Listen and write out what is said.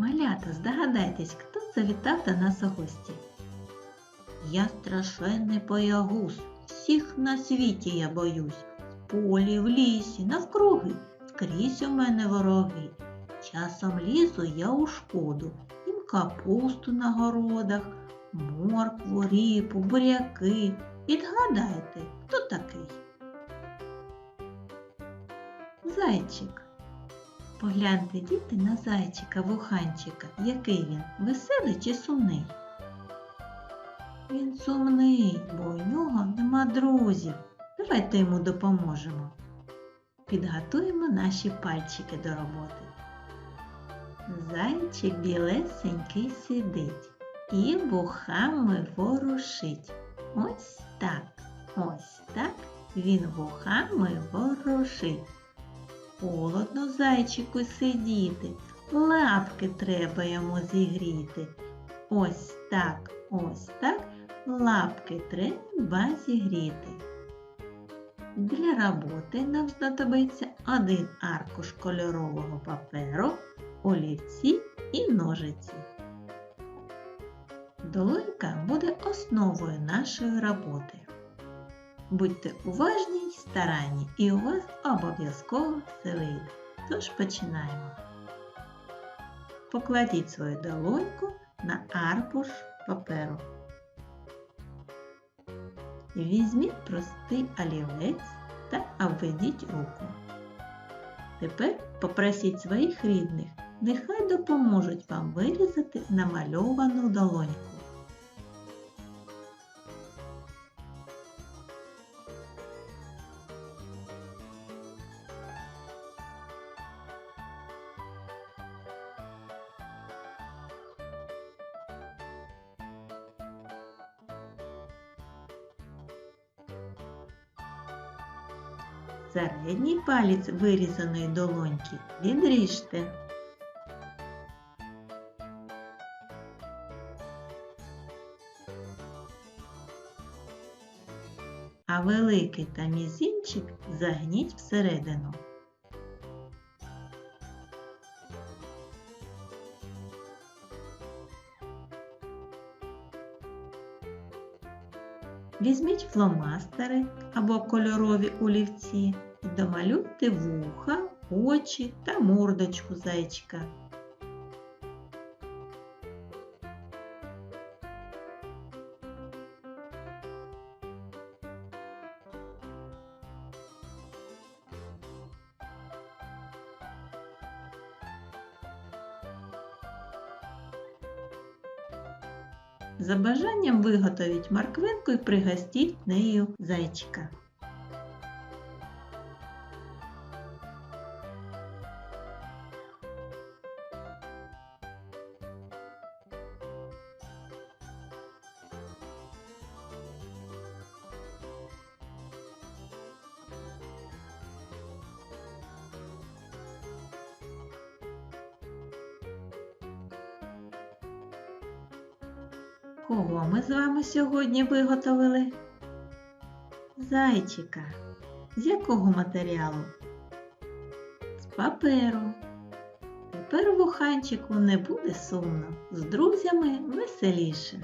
Малята, здогадайтесь, хто завітав до нас у гості? Я страшенний боягуз, всіх на світі я боюсь. В полі, в лісі, навкруги, скрізь у мене вороги. Часом лізу я у шкоду, їм капусту на городах, моркву, ріпу, буряки. Відгадайте, хто такий? Зайчик. Погляньте, діти, на зайчика вуханчика. Який він? Веселий чи сумний? Він сумний, бо у нього нема друзів. Давайте йому допоможемо. Підготуємо наші пальчики до роботи. Зайчик білесенький сидить і вухами ворушить. Ось так, ось так він вухами ворушить. Холодно зайчику сидіти, лапки треба йому зігріти. Ось так, ось так лапки треба зігріти. Для роботи нам знадобиться один аркуш кольорового паперу, олівці і ножиці. Долонька буде основою нашої роботи. Будьте уважні старанні, і у вас обов'язково все вийде. Тож починаємо. Покладіть свою долоньку на аркуш паперу. Візьміть простий олівець та обведіть руку. Тепер попросіть своїх рідних, нехай допоможуть вам вирізати намальовану долоньку. Середній палець вирізаної долоньки відріжте. А великий та мізінчик загніть всередину. Візьміть фломастери або кольорові олівці і домалюйте вуха, очі та мордочку зайчика. За бажанням виготовіть морквинку і пригостіть нею зайчика. Кого ми з вами сьогодні виготовили? Зайчика. З якого матеріалу? З паперу. Тепер вуханчику не буде сумно, з друзями веселіше.